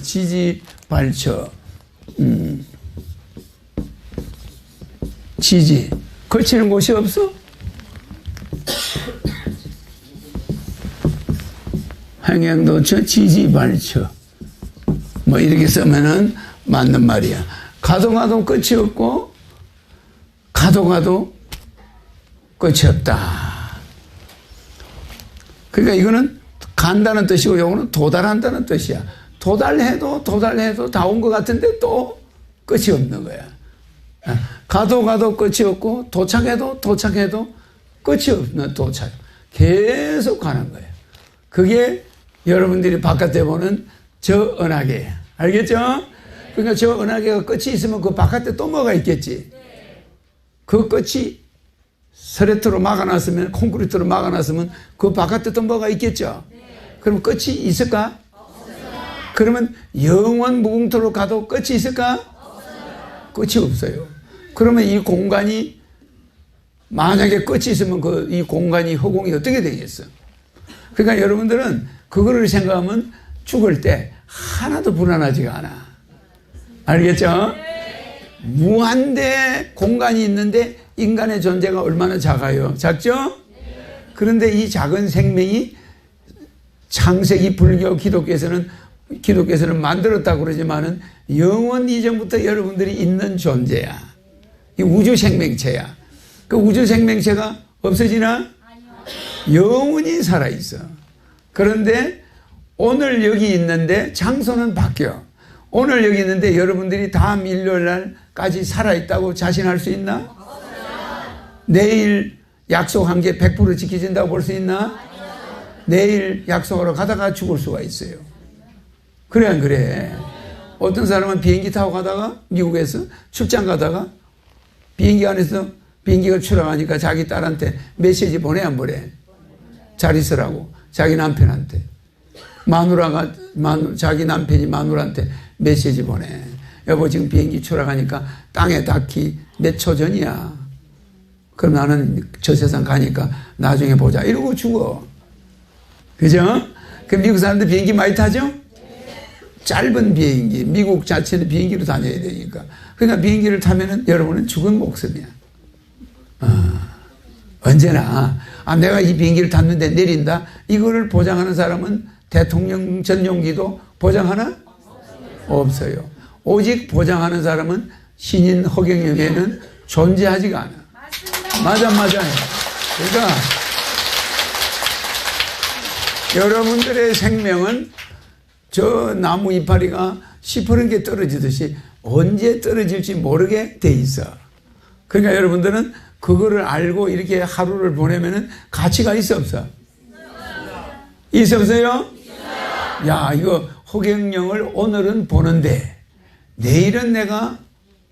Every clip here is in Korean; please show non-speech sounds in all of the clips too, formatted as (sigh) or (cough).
지지 발처, 음, 지지 걸치는 곳이 없어? 행행도처 지지 발처 뭐 이렇게 쓰면은 맞는 말이야. 가도 가도 끝이 없고 가도 가도 끝이 없다. 그러니까 이거는 간다는 뜻이고 요거는 도달한다는 뜻이야. 도달해도 도달해도 다 온 것 같은데 또 끝이 없는 거야. 가도 가도 끝이 없고 도착해도 도착해도 끝이 없는 도착. 계속 가는 거예요. 그게 여러분들이 바깥에 보는 저 은하계. 알겠죠? 그러니까 저 은하계가 끝이 있으면 그 바깥에 또 뭐가 있겠지? 그 끝이 스레트로 막아놨으면, 콘크리트로 막아놨으면 그 바깥에 또 뭐가 있겠죠? 그럼 끝이 있을까? 그러면 영원 무궁토로 가도 끝이 있을까? 끝이 없어요. 그러면 이 공간이 만약에 끝이 있으면 그 이 공간이 허공이 어떻게 되겠어? 그러니까 여러분들은 그거를 생각하면 죽을 때 하나도 불안하지가 않아. 알겠죠? 무한대 공간이 있는데 인간의 존재가 얼마나 작아요? 작죠? 그런데 이 작은 생명이 창세기 불교 기독교에서는 기독교에서는 만들었다고 그러지만은 영원 이전부터 여러분들이 있는 존재야. 이 우주 생명체야. 그 우주 생명체가 없어지나? 영원히 살아있어. 그런데 오늘 여기 있는데 장소는 바뀌어. 오늘 여기 있는데 여러분들이 다음 일요일 날까지 살아있다고 자신할 수 있나? 내일 약속한 게 100% 지켜진다고 볼 수 있나? 내일 약속하러 가다가 죽을 수가 있어요. 그래, 안 그래? 어떤 사람은 비행기 타고 가다가 미국에서 출장 가다가 비행기 안에서 비행기가 추락하니까 자기 딸한테 메시지 보내, 안 보내? 잘 있으라고. 자기 남편한테. 마누라가, 마누, 자기 남편이 마누라한테 메시지 보내. 여보, 지금 비행기 추락하니까 땅에 닿기 몇 초 전이야. 그럼 나는 저 세상 가니까 나중에 보자. 이러고 죽어. 그죠? 그 미국 사람들 비행기 많이 타죠? 짧은 비행기, 미국 자체는 비행기로 다녀야 되니까. 그러니까 비행기를 타면은 여러분은 죽은 목숨이야. 어, 언제나, 아, 내가 이 비행기를 탔는데 내린다? 이거를 보장하는 사람은 대통령 전용기도 보장하나? 없어요. 오직 보장하는 사람은 신인 허경영에는 존재하지가 않아. 맞아, 맞아. 그러니까 여러분들의 생명은 저 나무 이파리가 시퍼런 게 떨어지듯이 언제 떨어질지 모르게 돼 있어. 그러니까 여러분들은 그거를 알고 이렇게 하루를 보내면은 가치가 있어 없어? 있어 없어요? 야, 이거 허경영을 오늘은 보는데 내일은 내가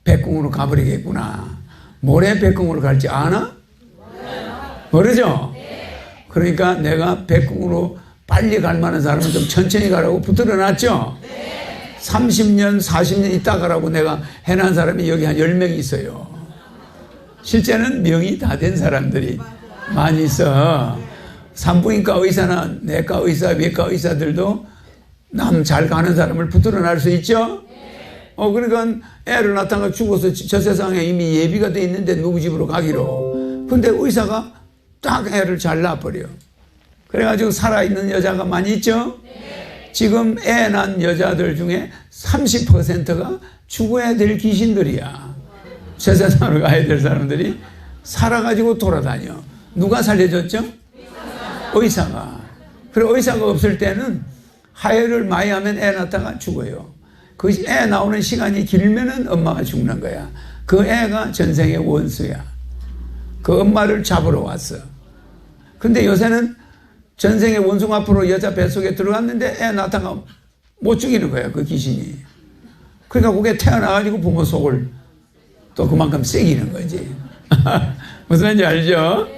백궁으로 가버리겠구나. 모레 백궁으로 갈지 아나? 모르죠? 그러니까 내가 백궁으로 빨리 갈 만한 사람은 좀 천천히 가라고 붙들어 놨죠? 30년, 40년 있다 가라고 내가 해놓은 사람이 여기 한 10명 있어요. 실제는 명이 다 된 사람들이 많이 있어. 산부인과 의사나 내과 의사, 외과 의사들도 남 잘 가는 사람을 붙들어 날 수 있죠? 어, 그러니까 애를 낳다가 죽어서 저 세상에 이미 예비가 돼 있는데 누구 집으로 가기로. 근데 의사가 딱 애를 잘 낳아버려. 그래가지고 살아있는 여자가 많이 있죠? 지금 애 낳은 여자들 중에 30%가 죽어야 될 귀신들이야. 저 세상으로 가야 될 사람들이 살아가지고 돌아다녀. 누가 살려줬죠? 의사가. 그리고 의사가 없을 때는 하혈을 많이 하면 애 낳다가 죽어요. 그 애 나오는 시간이 길면은 엄마가 죽는 거야. 그 애가 전생의 원수야. 그 엄마를 잡으러 왔어. 근데 요새는 전생의 원숭 앞으로 여자 뱃속에 들어갔는데 애 낳다가 못 죽이는 거야, 그 귀신이. 그러니까 그게 태어나가지고 부모 속을 또 그만큼 새기는 거지. (laughs) 무슨 말인지 알죠?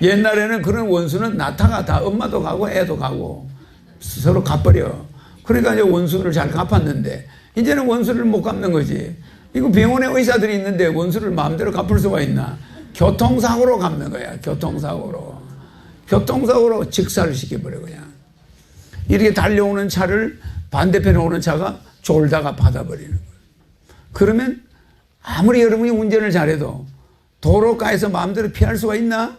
옛날에는 그런 원수는 나타가 다 엄마도 가고 애도 가고 서로 갚버려. 그러니까 이제 원수를 잘 갚았는데 이제는 원수를 못 갚는 거지. 이거 병원에 의사들이 있는데 원수를 마음대로 갚을 수가 있나? 교통사고로 갚는 거야. 교통사고로. 교통사고로 직사를 시켜버려 그냥. 이렇게 달려오는 차를 반대편에 오는 차가 졸다가 받아버리는 거예요. 그러면 아무리 여러분이 운전을 잘해도 도로가에서 마음대로 피할 수가 있나?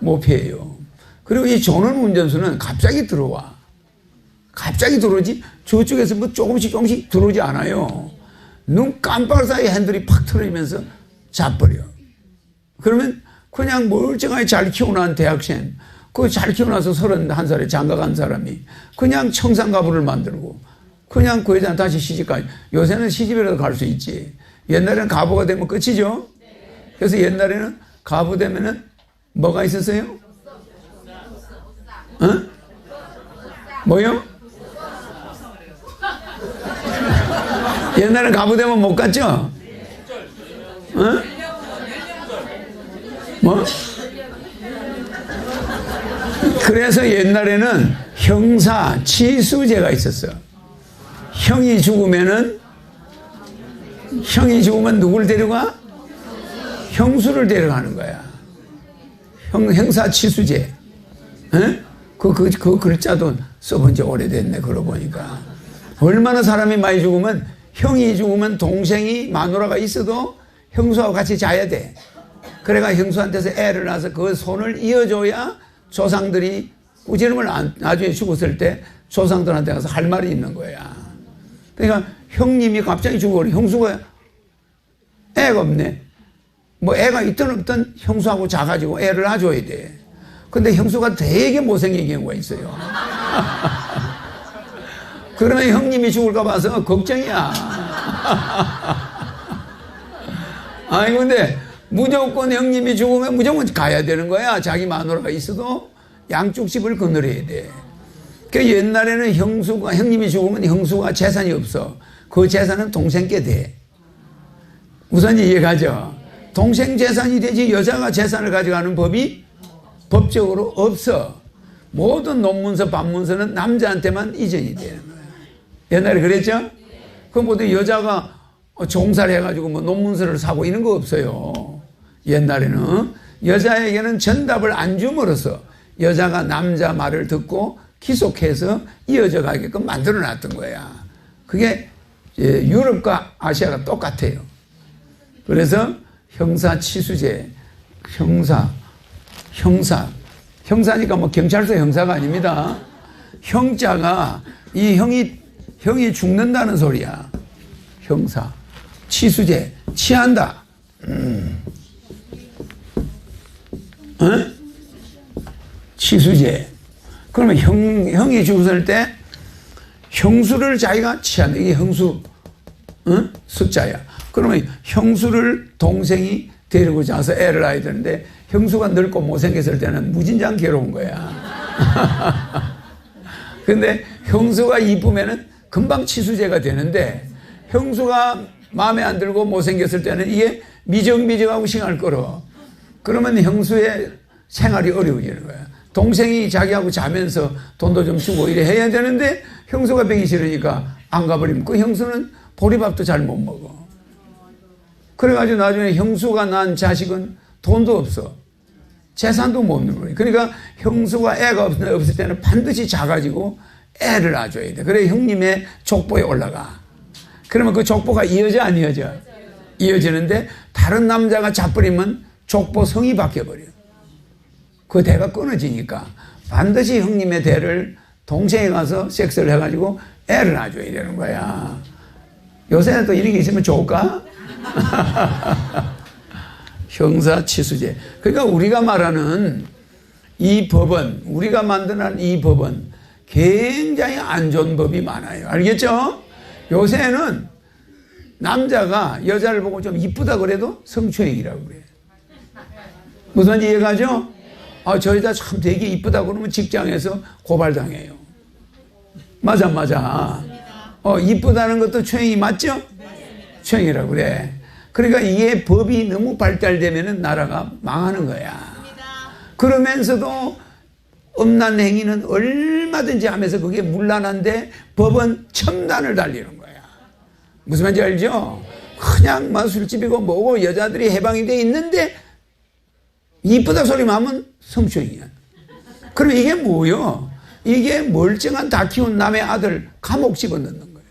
못 피해요. 그리고 이 조는 운전수는 갑자기 들어와. 갑자기 들어오지 저쪽에서 뭐 조금씩 조금씩 들어오지 않아요. 눈 깜빡 사이에 핸들이 팍 틀어지면서 잡버려. 그러면 그냥 멀쩡하게 잘 키워놓은 대학생, 그 잘 키워놔서 서른한 살에 장가 간 사람이 그냥 청산가부를 만들고 그냥 그 여자는 다시 시집가. 요새는 시집이라도 갈 수 있지. 옛날에는 가부가 되면 끝이죠. 그래서 옛날에는 가부 되면은 뭐가 있었어요? 어? 뭐요? 옛날에 가부 되면 못 갔죠? 어? 뭐? 그래서 옛날에는 형사 치수제가 있었어. 형이 죽으면은 형이 죽으면 누굴 데려가? 형수를 데려가는 거야. 형, 형사 치수제. 에? 그, 그, 그 글자도 써본 지 오래됐네, 그러고 보니까. 얼마나 사람이 많이 죽으면 형이 죽으면 동생이 마누라가 있어도 형수하고 같이 자야 돼. 그래가 형수한테서 애를 낳아서 그 손을 이어줘야 조상들이 꾸지름을 안, 나중에 죽었을 때 조상들한테 가서 할 말이 있는 거야. 그러니까 형님이 갑자기 죽어버려. 형수가 애가 없네. 뭐 애가 있든 없든 형수하고 자가지고 애를 낳아줘야 돼. 근데 형수가 되게 못생긴 경우가 있어요. (laughs) 그러면 형님이 죽을까 봐서 걱정이야. (laughs) 아니, 근데 무조건 형님이 죽으면 무조건 가야 되는 거야. 자기 마누라가 있어도 양쪽 집을 거느려야 돼. 그 옛날에는 형수가, 형님이 죽으면 형수가 재산이 없어. 그 재산은 동생께 돼. 우선 이해가죠? 동생 재산이 되지 여자가 재산을 가져가는 법이 법적으로 없어. 모든 논문서, 반문서는 남자한테만 이전이 되는 거야. 옛날에 그랬죠? 그 모두 여자가 종사를 해가지고 뭐 논문서를 사고 이런 거 없어요. 옛날에는 여자에게는 전답을 안 줌으로써 여자가 남자 말을 듣고 기속해서 이어져 가게끔 만들어 놨던 거야. 그게 유럽과 아시아가 똑같아요. 그래서 형사 치수제, 형사, 형사, 형사니까 뭐 경찰서 형사가 아닙니다. 형자가 이 형이 형이 죽는다는 소리야. 형사, 치수제, 치한다. 음. 어? 치수제. 그러면 형, 형이 죽었을 때 형수를 자기가 취한다. 이게 형수 어? 숫자야. 그러면 형수를 동생이 데리고 자서 애를 낳아야 되는데 형수가 늙고 못생겼을 때는 무진장 괴로운 거야. (laughs) 근데 형수가 이쁘면은 금방 치수제가 되는데 형수가 마음에 안 들고 못생겼을 때는 이게 미적미적하고 싱할 거로 그러면 형수의 생활이 어려워지는 거야. 동생이 자기하고 자면서 돈도 좀 주고 이래 해야 되는데 형수가 병이 싫으니까 안 가버리면 그 형수는 보리밥도 잘 못 먹어. 그래가지고 나중에 형수가 난 자식은 돈도 없어. 재산도 못 거예요. 그러니까 형수가 애가 없을 때는 반드시 자가지고 애를 낳아줘야 돼. 그래 형님의 족보에 올라가. 그러면 그 족보가 이어져 안 이어져? 이어지는데 다른 남자가 잡버리면 족보 성이 바뀌어버려. 그 대가 끊어지니까 반드시 형님의 대를 동생이 가서 섹스를 해가지고 애를 낳아줘야 되는 거야. 요새는 또 이런 게 있으면 좋을까? (laughs) 형사 치수제. 그러니까 우리가 말하는 이 법은, 우리가 만드는 이 법은 굉장히 안 좋은 법이 많아요. 알겠죠? 요새는 남자가 여자를 보고 좀 이쁘다 그래도 성추행이라고 그래. 무슨 이해가죠? 아, 저 여자 참 되게 이쁘다 그러면 직장에서 고발당해요. 맞아, 맞아. 어, 이쁘다는 것도 추행이 맞죠? 추행이라고 그래. 그러니까 이게 법이 너무 발달되면 나라가 망하는 거야. 그러면서도 음란 행위는 얼마든지 하면서 그게 문란한데 법은 첨단을 달리는 거야. 무슨 말인지 알죠? 그냥 막 술집이고 뭐고 여자들이 해방이 돼 있는데 이쁘다 소리만 하면 성추행이야. 그럼 이게 뭐요? 이게 멀쩡한 다 키운 남의 아들 감옥 집어넣는 거예요.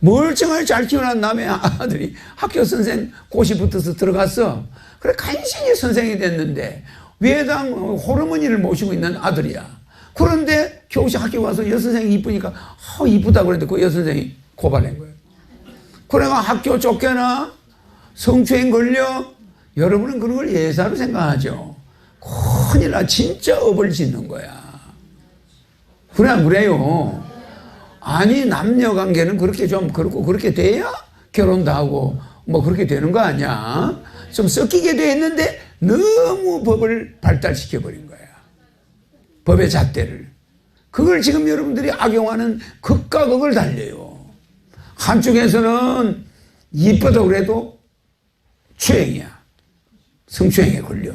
멀쩡하게 잘 키워난 남의 아들이 학교 선생 꽃이 붙어서 들어갔어. 그래, 간신히 선생이 됐는데, 외당 호르몬이를 모시고 있는 아들이야. 그런데 교실 학교 가서 여선생이 이쁘니까, 아, 이쁘다 그랬는데 그 여선생이 고발한 거예요. 그래가 학교 쫓겨나? 성추행 걸려? 여러분은 그런 걸 예사로 생각하죠. 큰일 나, 진짜 업을 짓는 거야. 그래, 안 그래요? 아니, 남녀 관계는 그렇게 좀 그렇고 그렇게 돼야 결혼도 하고 뭐 그렇게 되는 거 아니야? 좀 섞이게 돼 있는데 너무 법을 발달시켜버린 거야. 법의 잣대를. 그걸 지금 여러분들이 악용하는 극과 극을 달려요. 한쪽에서는 이쁘다 그래도 추행이야. 성추행에 걸려.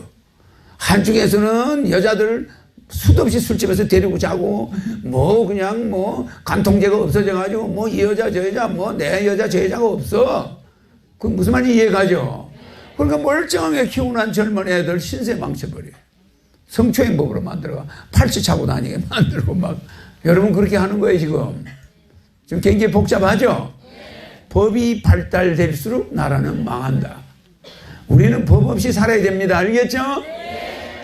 한쪽에서는 여자들 수도 없이 술집에서 데리고 자고 뭐 그냥 뭐 간통죄가 없어져 가지고 뭐 이 여자 저 여자 뭐 내 여자 저 여자가 없어. 그 무슨 말인지 이해가죠? 그러니까 멀쩡하게 키우는 젊은 애들 신세 망쳐버려. 성추행법으로 만들어가 팔찌 차고 다니게 만들고 막 여러분 그렇게 하는 거예요 지금. 지금 굉장히 복잡하죠? 법이 발달될수록 나라는 망한다. 우리는 법 없이 살아야 됩니다. 알겠죠?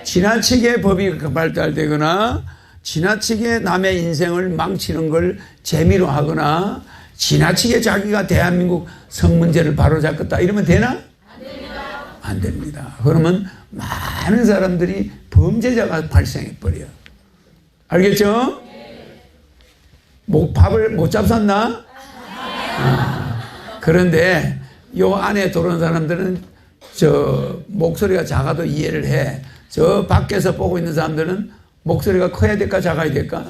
지나치게 법이 발달되거나 지나치게 남의 인생을 망치는 걸 재미로 하거나 지나치게 자기가 대한민국 성문제를 바로잡겠다 이러면 되나? 안 됩니다. 그러면 많은 사람들이 범죄자가 발생해 버려요. 알겠죠? 뭐 밥을 못 잡섰나? 아, 그런데 요 안에 들어온 사람들은 저 목소리가 작아도 이해를 해. 저 밖에서 보고 있는 사람들은 목소리가 커야 될까 작아야 될까?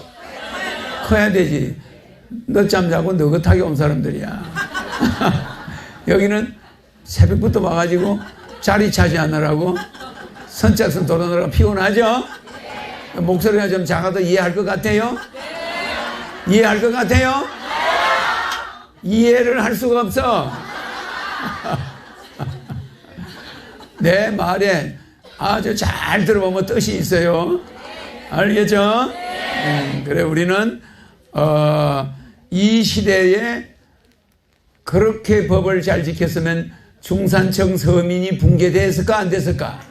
커야 되지. 늦잠 자고 느긋하게 온 사람들이야. (laughs) 여기는 새벽부터 와가지고 자리 차지하느라고 선착순 돌아오느라고 피곤하죠? 목소리가 좀 작아도 이해할 것 같아요? 이해할 것 같아요? 이해를 할 수가 없어. (laughs) 내 말에 아주 잘 들어보면 뜻이 있어요. 알겠죠? 음, 그래, 우리는, 어, 이 시대에 그렇게 법을 잘 지켰으면 중산층 서민이 붕괴됐을까, 안 됐을까?